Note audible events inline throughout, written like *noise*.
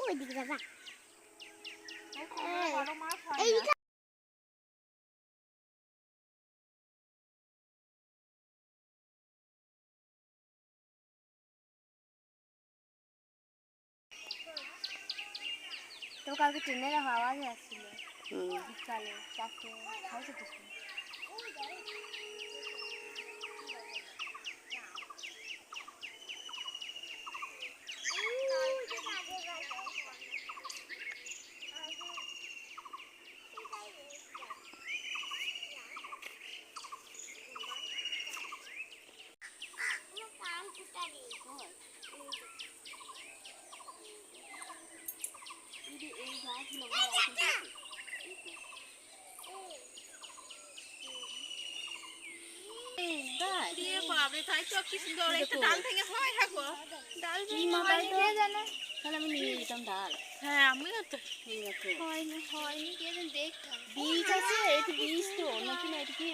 ওইদিকে যাবা বড় মাছ হয় না। তো কালকে ট্রেনের আওয়াজ আসছিল। হুম। বিকালে চারটে সাড়ে চারটের সময় তাই তো কি সুন্দর একটা ডাল থেকে হয় ডাল ভেঙে মাথায় কে জানে? তাহলে আমি নিয়ে ডাল। হ্যাঁ আমিও তো হয়নি হয়নি কে যেন দেখতাম বীজ আছে এটা বীজ তো নাকি না এটা কি?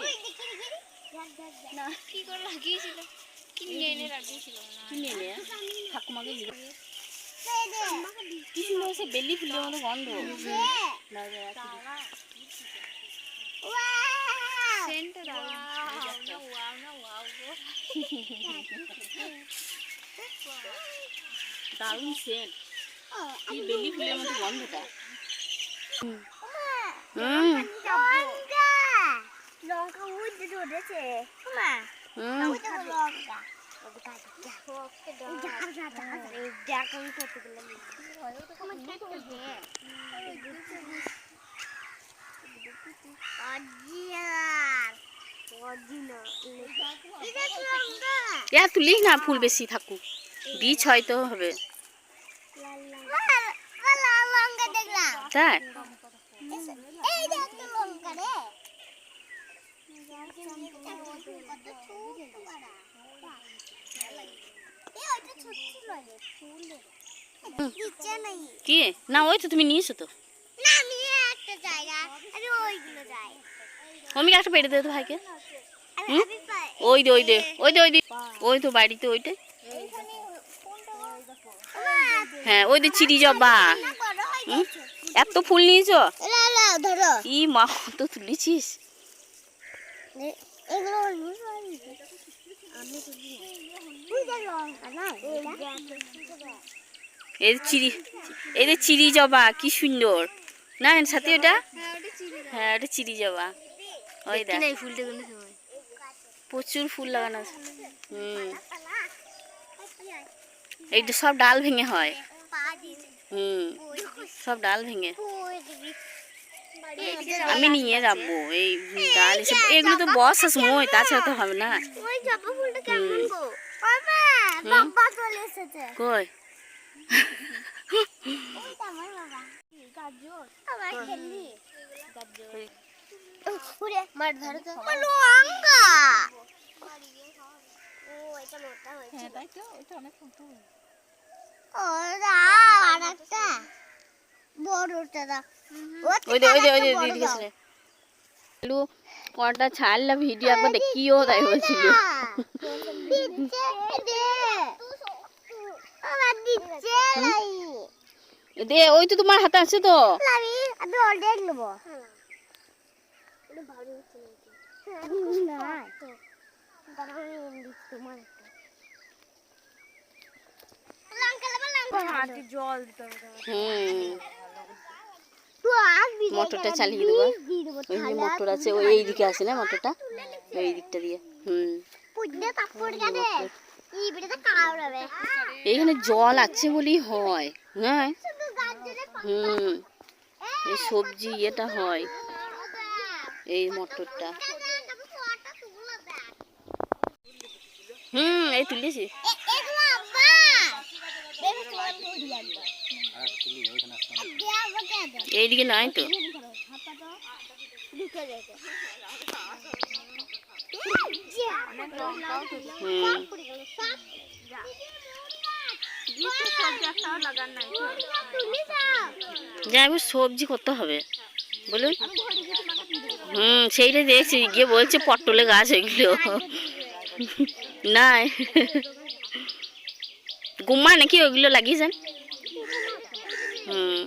না। কি করে লাগিয়েছিল? কিনে এনে লাগিয়েছিল? না কিনে নে ঠাকুমাকে জিজ্ঞেস কি সুন্দর সে বেলি ফুলের মতো গন্ধ। সেন্টটা দাও ওয়াও না ওয়াও গো দারুণ সেন্ট কি বেলি ফুলের মতো গন্ধটা হুম লঙ্কা উঠে ধরেছে মা লঙ্কা দেখা গেলাম তুলিস না ফুল বেশি থাকুক বীজ হয়তো হবে তাই বাড়া। কি না ওই তো তুমি নিয়েছো তো না, আমি একটা জায়গা, আমি ওইগুলো যাই। মমিকে একটা পেটে দে তো ভাইকে। ওই দে ওই দে ওই দে ওই দে। ওই তো বাড়িতে ওইটা। এইখানে কোনটা? ওমা, হ্যাঁ ওই দে চিড়ি জবা হয়ে। এত ফুল নিয়েছো? ই মা তো তুলেছিস? এই চিড়ি এই চিড়ি জবা কি সুন্দর। না এর সাথে ওটা হ্যাঁ ওটা চিড়ি জবা ওই দেখ। ফুলটা প্রচুর ফুল লাগানো আছে। হুম। এইটা সব ডাল ভেঙে হয়। হুম। সব ডাল ভেঙে। আমি নিয়ে যাব। এই ডাল এসব এগুলো তো বর্ষার সময় তাছাড়া তো হবে না। কই? মার ধরে তো। লঙ্কা হ্যাঁ তাই তো ওইটা অনেক দে ওই দে ওই দে দিদি গেছে আলু কটা ছাড়লা ভিডিও একবার দেখিও তাই বলছিল। দে আমার দিচ্ছে লাই দে ওই তো তোমার হাতে আছে তো। আমি আমি অর্ধেক নেব না তো দাঁড়াও আমি দিচ্ছি তোমার একটা। লঙ্কা লেবো, লেবো। জল দিতে হবে হুম। আসবি মোটরটা এখানে চালিয়ে দেবো। ওই যে মোটর আছে ওই এই দিকে আছে না মোটরটা? ওই দিকটা দিয়ে হুম। এই এইখানে জল আছে বলেই হয় হ্যাঁ? হুম। এই সবজি এটা হয়। এই মটরটা। হুম এই তুলেছি লাগান নাই তো। যাই সবজি করতে হবে। বলুন। হুম সেইটা দেখছি গিয়ে বলছে পটলে গাছ এগুলো। *laughs* নাই। গুম্মা নাকি ওইগুলো লাগিয়েছেন হুম।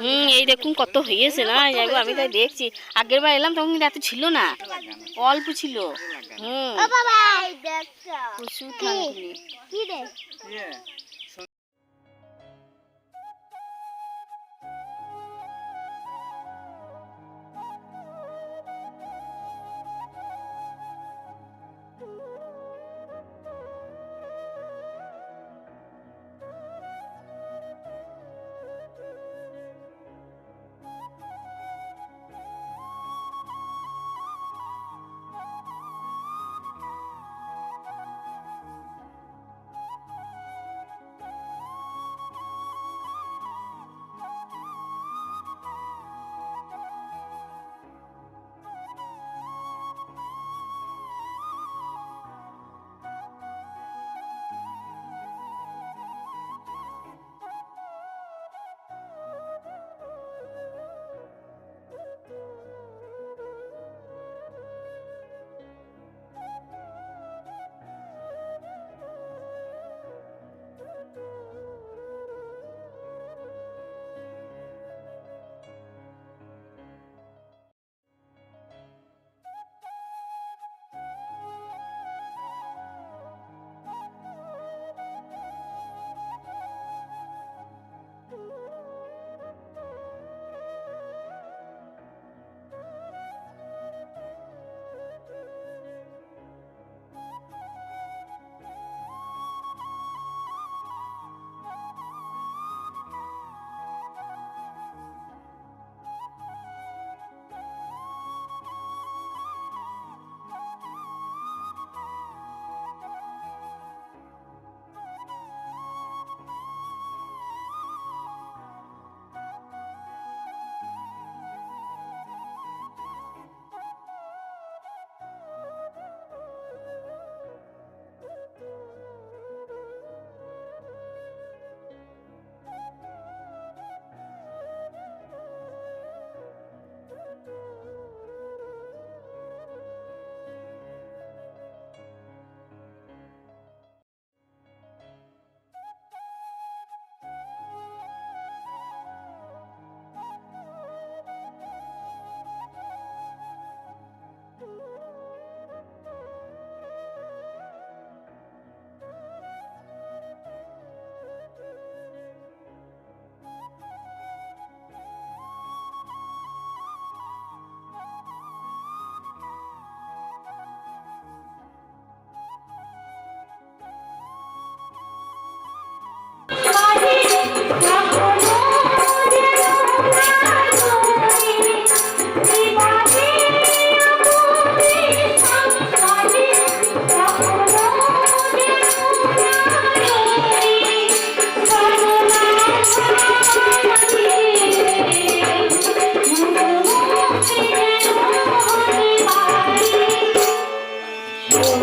হুম এই দেখুন কত হয়েছে না যাব আমি তাই দেখছি। আগের বার এলাম তখন কিন্তু এত ছিল না। অল্প ছিল। হুম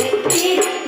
beat, beat.